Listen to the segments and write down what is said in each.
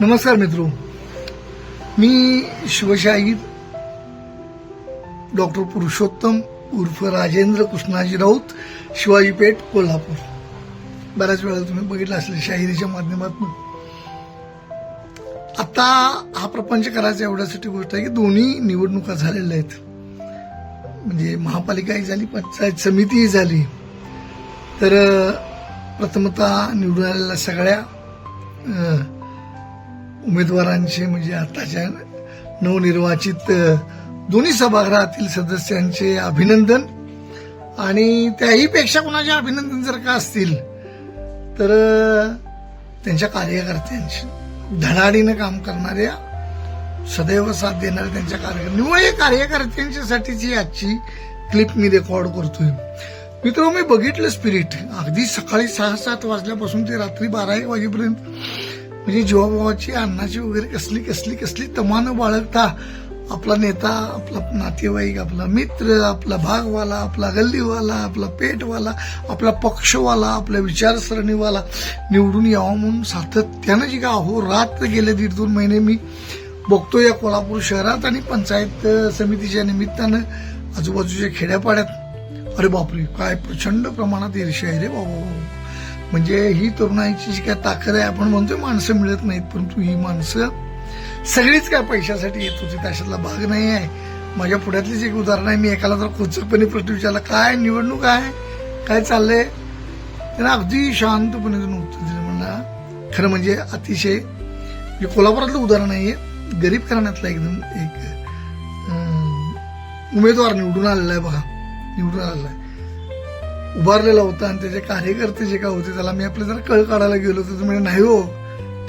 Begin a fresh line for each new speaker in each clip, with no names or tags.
नमस्कार मित्रो मी शिवशाहीर डॉक्टर पुरुषोत्तम उर्फ राजेंद्र कृष्णाजी राऊत शिवाजी पेठ कोल्हापूर. बऱ्याच वेळा तुम्ही बघितलं असेल शाहिरीच्या माध्यमातून. आता हा प्रपंच करायचा एवढ्यासाठी गोष्ट आहे की दोन्ही निवडणुका झालेल्या आहेत. म्हणजे महापालिकाही झाली पंचायत समितीही झाली. तर प्रथमतः निवडून आलेल्या सगळ्या उमेदवारांचे म्हणजे आताच्या नवनिर्वाचित दोन्ही सभागृहातील सदस्यांचे अभिनंदन. आणि त्याही पेक्षा कुणाचे अभिनंदन जर का असतील तर त्यांच्या कार्यकर्त्यांचे धडाडीनं काम करणाऱ्या सदैव साथ देणाऱ्या त्यांच्या कार्यकर्त्यांमुळे कार्यकर्त्यांच्यासाठीची आजची क्लिप मी रेकॉर्ड करतोय. मित्र मी बघितलं स्पिरिट. अगदी सकाळी सहा सात वाजल्यापासून ते रात्री बारा एक वाजेपर्यंत म्हणजे जीवाभावाची अन्नाची वगैरे कसली कसली कसली तमानं बाळगता आपला नेता आपला नातेवाईक आपला मित्र आपला भागवाला आपला गल्लीवाला आपला पेटवाला आपला पक्षवाला आपल्या विचारसरणीवाला निवडून यावा म्हणून सातत्यानं जी का अहो रात गेले दीड दोन महिने मी बघतो या कोल्हापूर शहरात आणि पंचायत समितीच्या निमित्तानं आजूबाजूच्या खेड्यापाड्यात. अरे बापरे काय प्रचंड प्रमाणात ईर्ष्या आहे रे बाबा. म्हणजे ही तरुणाईची जी काय ताकद आहे आपण म्हणतोय माणसं मिळत नाहीत परंतु ही माणसं सगळीच काय पैशासाठी येत होती त्याच्यातला भाग नाही आहे. माझ्या पुढ्यातलीच एक उदाहरण आहे मी एकाला जर खोचकपणे प्रश्न विचारला काय निवडणूक आहे? काय चाललंय? त्यांना अगदी शांतपणे त्यांना उत्तर दिलं. म्हणला खरं म्हणजे अतिशय म्हणजे कोल्हापुरातलं उदाहरण आहे गरीब घराण्यातला एकदम एक उमेदवार निवडून आलेला आहे बघा निवडून आलेला आहे. उभारलेला होता आणि त्याचे कार्यकर्ते जे काय होते त्याला मी आपलं जरा कळ काढायला गेलो तर म्हणजे नाही हो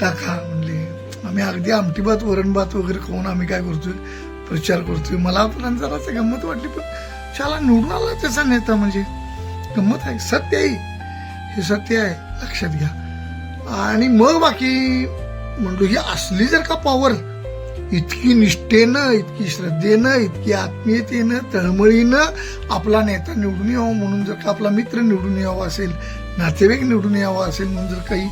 काका म्हणले आम्ही अगदी आमटी भात वरण भात वगैरे खाऊन आम्ही काय करतोय? प्रचार करतोय. मला पण जरा गंमत वाटली पण शाला निवडून आला त्याचा नेता म्हणजे. गंमत आहे सत्य आहे. हे सत्य आहे लक्षात घ्या. आणि मग बाकी म्हणतो ही असली जर का पॉवर इतकी निष्ठेनं इतकी श्रद्धेनं इतकी आत्मीयतेनं तळमळीनं आपला नेता निवडून यावा म्हणून जर का आपला मित्र निवडून यावा असेल नातेवाईक निवडून यावा असेल म्हणून जर काही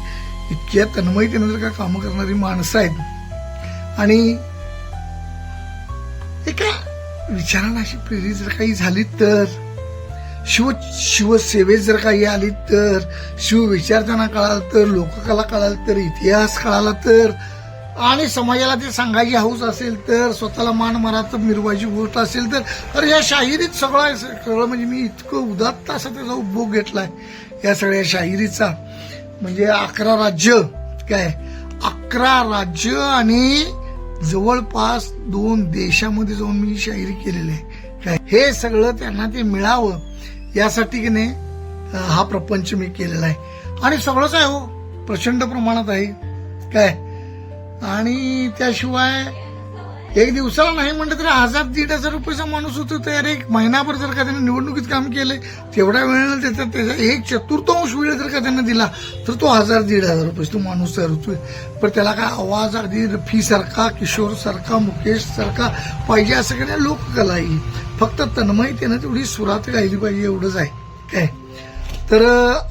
इतक्या तन्मयतेनं जर का कामं करणारी माणसं आहेत. आणि एका विचारांना अशी प्रेरित जर काही झाली तर शिव शिवसेवेत जर काही आली तर शिव विचारताना कळाल तर लोककला कळाल तर इतिहास कळाला तर आणि समाजाला ते सांगायची हौस असेल तर स्वतःला मान मरात मिरवायची गोष्ट असेल तर तर या शाहिरीत सगळं आहे. सगळं म्हणजे मी इतकं उदात्त असा त्याचा उपभोग घेतलाय या सगळ्या शाहिरीचा. म्हणजे अकरा राज्य काय? अकरा राज्य आणि जवळपास दोन देशामध्ये जाऊन मी शाहिरी केलेली आहे. काय? हे सगळं त्यांना ते मिळावं यासाठी की नाही हा प्रपंच मी केलेला आहे. आणि सगळंच आहे हो प्रचंड प्रमाणात आहे. काय? आणि त्याशिवाय एक दिवसाला नाही म्हणलं तरी हजार दीड हजार रुपयाचा माणूस होतो. तयार एक महिनाभर जर का त्यांनी निवडणुकीत काम केले तेवढ्या वेळेला त्याचा त्याचा एक चतुर्थांश वेळ जर का त्यांना दिला तर तो हजार दीड हजार रुपये तो माणूस तयार होतोय. पण त्याला काय आवाज अगदी रफी सारखा किशोर सारखा मुकेश सारखा पाहिजे असं काही नाही, लोककला ही. फक्त तन्मयतेनं तेवढी सुरात गायली पाहिजे एवढंच आहे. काय? तर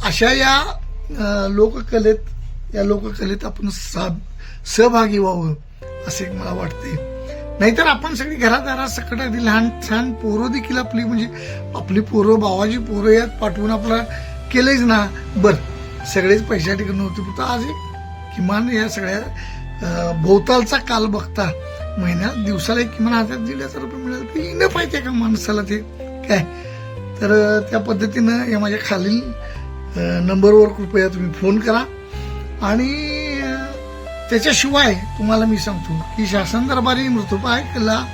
अशा या लोककलेत या लोककलेत आपण सा- सहभागी व्हावं असे मला वाटते. नाहीतर आपण सगळी घरादारासकट अगदी लहान छान पोरं देखील आपली म्हणजे आपली पोरं भावाची पोरं यात पाठवून आपला केलंच ना. बर सगळेच पैशा ठिकाणी होते पण आज एक किमान या सगळ्या भोवतालचा काल बघता महिन्यात दिवसाला एक किमान हजार दीड हजार रुपये मिळाले ते येणं पाहिजे का माणसाला ते? काय? तर त्या पद्धतीनं या माझ्या खालील नंबरवर कृपया तुम्ही फोन करा. आणि त्याच्याशिवाय तुम्हाला मी सांगतो की शासन दरबारी मृतुपाय कला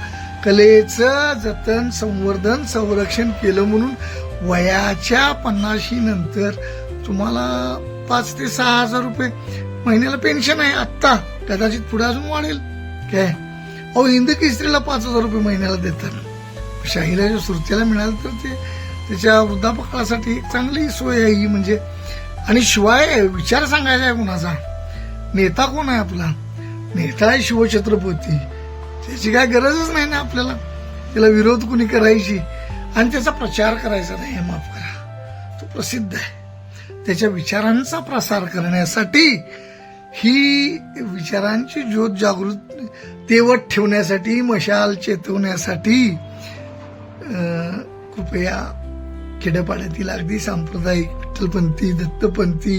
कलेचं जतन संवर्धन संरक्षण केलं म्हणून वयाच्या पन्नाशी नंतर तुम्हाला पाच ते सहा हजार रुपये. महिन्याला पेन्शन आहे आत्ता. कदाचित पुढे अजून वाढेल. काय? अहो हिंद केसरीला पाच हजार रुपये महिन्याला देतात. शाहिराच्या सुरतेला मिळालं तर ते त्याच्या वृद्धापकाळासाठी एक चांगली सोय आहे ही म्हणजे आणि शिवाय विचार सांगायचा आहे कुणाचा? नेता कोण आहे आपला? नेता आहे शिवछत्रपती. त्याची काय गरजच नाही ना आपल्याला? त्याला विरोध कुणी करायची? आणि त्याचा प्रचार करायचा नाही हे माफ करा. तो प्रसिद्ध आहे. त्याच्या विचारांचा प्रसार करण्यासाठी ही विचारांची ज्योत जागृत तेवत ठेवण्यासाठी मशाल चेतवण्यासाठी कृपया खेड्यापाड्यातील अगदी सांप्रदायिक विठ्ठलपंथी दत्तपंथी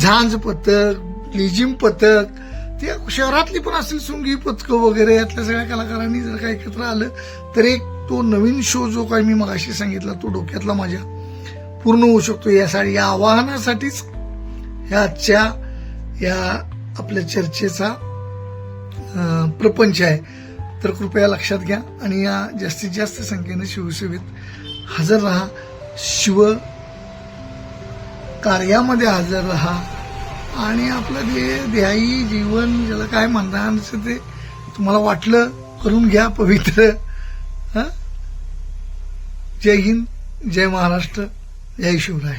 झांज पथक लेझिम पथक ते शहरातली पण असतील सुंगी पथकं वगैरे यातल्या सगळ्या कलाकारांनी जर का एकत्र आलं तर एक तो नवीन शो जो काय मी मगाशी सांगितला तो डोक्यातला माझ्या पूर्ण होऊ शकतो. यासाठी या आवाहनासाठीच ह्या आजच्या या आपल्या चर्चेचा प्रपंच आहे. तर कृपया लक्षात घ्या आणि या जास्तीत जास्त संख्येने शिवसेवेत हजर राहा. शिव कार्यामध्ये हजर राहा. आणि आपलं जे ध्यायी जीवन ज्याला काय म्हणणार ते तुम्हाला वाटलं करून घ्या पवित्र. जय हिंद जय महाराष्ट्र जय शिवराय.